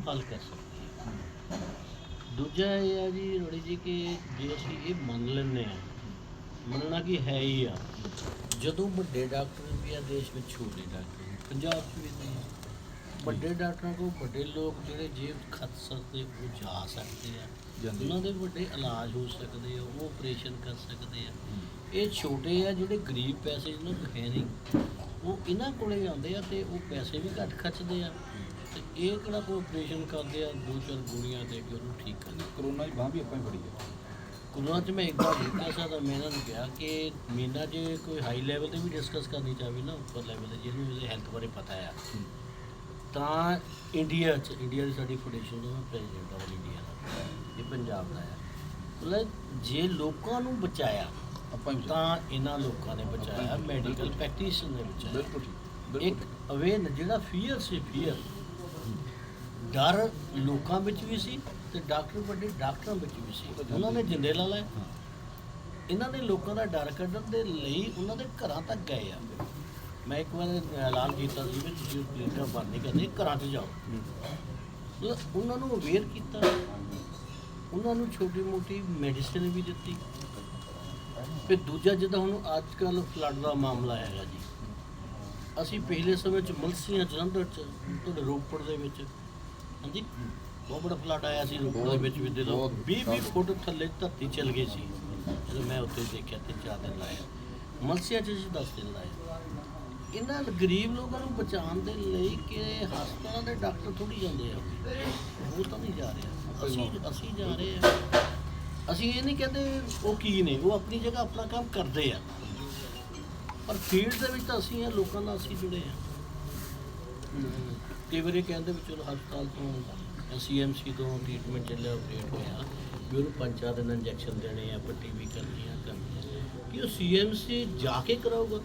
ਨੂੰ ਹੱਲ ਕਰ ਸਕਦੀ ਹੈ। ਦੂਜਾ ਇਹ ਹੈ ਜੀ ਰੋੜੀ ਜੀ ਕਿ ਜੇ ਅਸੀਂ ਇਹ ਮੰਨ ਲੈਂਦੇ ਆ ਮੰਨਣਾ ਕਿ ਹੈ ਹੀ ਆ। ਜਦੋਂ ਵੱਡੇ ਡਾਕਟਰ ਵੀ ਆ ਦੇਸ਼ ਵਿੱਚ ਛੋਟੇ ਡਾਕਟਰ ਪੰਜਾਬ 'ਚ ਵੀ ਨਹੀਂ। ਆ ਵੱਡੇ ਡਾਕਟਰਾਂ ਕੋਲ ਵੱਡੇ ਲੋਕ ਜਿਹੜੇ ਜੇਬ ਖਰਚ ਸਕਦੇ ਉਹ ਜਾ ਸਕਦੇ ਆ। ਉਹਨਾਂ ਦੇ ਵੱਡੇ ਇਲਾਜ ਹੋ ਸਕਦੇ ਆ ਉਹ ਆਪਰੇਸ਼ਨ ਕਰ ਸਕਦੇ ਆ। ਇਹ ਛੋਟੇ ਆ ਜਿਹੜੇ ਗਰੀਬ ਪੈਸੇ ਜਿਹਨਾਂ ਕੋਲ ਹੈ ਨਹੀਂ ਉਹ ਇਹਨਾਂ ਕੋਲੇ ਆਉਂਦੇ ਆ ਤੇ ਉਹ ਪੈਸੇ ਵੀ ਘੱਟ ਖਰਚਦੇ ਆ। ਤੇ ਇਹ ਕਿਹੜਾ ਕੋਈ ਆਪਰੇਸ਼ਨ ਕਰਦੇ ਆ? ਦੋ ਚਾਰ ਗੋਲੀਆਂ ਦੇ ਕੇ ਉਹਨੂੰ ਠੀਕ ਕਰਦੇ ਕਰੋਨਾ ਦੀ ਬਾਂਹ ਵੀ ਆਪਾਂ ਹੀ ਫੜੀ ਹੈ ਕੋਰੋਨਾ 'ਚ ਮੈਂ ਇੱਕ ਵਾਰ ਦਿੱਤਾ ਸਕਦਾ ਮੈਂ ਇਹਨਾਂ ਨੂੰ ਕਿਹਾ ਕਿ ਮੀਨਾ ਜੇ ਕੋਈ ਹਾਈ ਲੈਵਲ ਤੇ ਵੀ ਡਿਸਕਸ ਕਰਨੀ ਚਾਹਵੇ ਨਾ ਉੱਪਰ ਲੈਵਲ ਤੇ ਜਿਹਨੂੰ ਇਹਦੇ ਹੈਲਥ ਬਾਰੇ ਪਤਾ ਆ। ਤਾਂ ਇੰਡੀਆ 'ਚ ਇੰਡੀਆ ਦੀ ਸਾਡੀ ਫਾਊਂਡੇਸ਼ਨ ਦਾ ਪ੍ਰੈਜ਼ੀਡੈਂਟ ਆਫ ਇੰਡੀਆ ਦਾ ਇਹ ਪੰਜਾਬ ਦਾ ਹੈ ਮਤਲਬ ਜੇ ਲੋਕਾਂ ਨੂੰ ਬਚਾਇਆ ਆਪਾਂ ਤਾਂ ਇਹਨਾਂ ਲੋਕਾਂ ਨੇ ਬਚਾਇਆ ਮੈਡੀਕਲ ਪ੍ਰੈਕਟੀਸ਼ਨ ਨੇ ਬਚਾਇਆ। ਬਿਲਕੁਲ ਠੀਕ ਇੱਕ ਬਿਲਕੁਲ ਅਵੇ ਜਿਹੜਾ ਫੀਅਰ ਸੀ ਫੀਅਰ ਡਰ ਲੋਕਾਂ ਵਿੱਚ ਵੀ ਸੀ ਤੇ ਡਾਕਟਰ ਵੱਡੇ ਡਾਕਟਰਾਂ ਵਿੱਚ ਵੀ ਸੀ। ਉਹਨਾਂ ਨੇ ਜਿੰਦੇ ਲਾ ਲਏ ਇਹਨਾਂ ਨੇ ਲੋਕਾਂ ਦਾ ਡਰ ਕੱਢਣ ਦੇ ਲਈ ਉਹਨਾਂ ਦੇ ਘਰਾਂ ਤੱਕ ਗਏ ਆ। ਮੈਂ ਇੱਕ ਵਾਰ ਐਲਾਨ ਕੀਤਾ ਸੀ ਵੀ ਤੁਸੀਂ ਕਲੀਨਿਕਾਂ ਬੰਦ ਨਹੀਂ ਕਰਦੇ ਘਰਾਂ 'ਚ ਜਾਓ। ਉਹਨਾਂ ਨੂੰ ਅਵੇਅਰ ਕੀਤਾ। ਉਹਨਾਂ ਨੂੰ ਛੋਟੀ ਮੋਟੀ ਮੈਡੀਸਿਨ ਵੀ ਦਿੱਤੀ। ਫਿਰ ਦੂਜਾ ਜਿੱਦਾਂ ਹੁਣ ਅੱਜ ਕੱਲ ਫਲੱਡ ਦਾ ਮਾਮਲਾ ਹੈਗਾ ਜੀ। ਅਸੀਂ ਪਿਛਲੇ ਸਮੇਂ ਚ ਮਲਸੀਆਂ ਜਲੰਧਰ ਚ ਤੁਹਾਡੇ ਰੋਪੜ ਦੇ ਵਿੱਚ ਹਾਂਜੀ? ਬਹੁਤ ਬੜਾ ਫਲੱਡ ਆਇਆ ਸੀ ਰੋਪੜ ਦੇ ਵਿੱਚ ਵੀ ਦੇ ਲੋ ਬਹੁਤ- 20 20 ਫੁੱਟ ਥੱਲੇ ਧਰਤੀ ਚਲ ਗਈ ਸੀ। ਜਦੋਂ ਮੈਂ ਉੱਥੇ ਦੇਖਿਆ ਤੇ ਚਾਰ ਦਿਨ ਲਾਇਆ। ਮਲਸੀਆਂ ਚ ਅਸੀਂ 10 ਦਿਨ ਲਾਏ। ਇਹਨਾਂ ਗਰੀਬ ਲੋਕਾਂ ਨੂੰ ਬਚਾਉਣ ਦੇ ਲਈ ਕਿ ਹਸਪਤਾਲਾਂ ਦੇ ਡਾਕਟਰ ਥੋੜੀ ਜਾਂਦੇ ਆ। ਉਹ ਤਾਂ ਨਹੀਂ ਜਾ ਰਿਹਾ। ਅਸੀਂ ਅਸੀਂ ਜਾ ਰਹੇ ਆ। ਅਸੀਂ ਇਹ ਨਹੀਂ ਕਹਿੰਦੇ ਉਹ ਕੀ ਨੇ ਉਹ ਆਪਣੀ ਜਗ੍ਹਾ ਆਪਣਾ ਕੰਮ ਕਰਦੇ ਆ। ਪਰ ਫੀਲਡ ਦੇ ਵਿੱਚ ਤਾਂ ਅਸੀਂ ਆ ਲੋਕਾਂ ਨਾਲ ਅਸੀਂ ਜੁੜੇ ਆ। ਕਈ ਵਾਰੀ ਕਹਿੰਦੇ ਵੀ ਚਲੋ ਹਸਪਤਾਲ ਤੋਂ ਸੀਐਮਸੀ ਤੋਂ ਟ੍ਰੀਟਮੈਂਟ ਚੱਲਿਆ ਆਪਰੇਟ ਹੋਇਆ। ਵੀ ਉਹਨੂੰ ਪੰਜ ਚਾਰ ਦਿਨ ਇੰਜੈਕਸ਼ਨ ਦੇਣੇ ਆ ਪੱਟੀ ਵੀ ਕਰਨੀ ਆ ਕਰਨੀ ਆ। ਕਿ ਉਹ ਸੀਐਮਸੀ ਜਾ ਕੇ ਕਰਾਊਗਾ?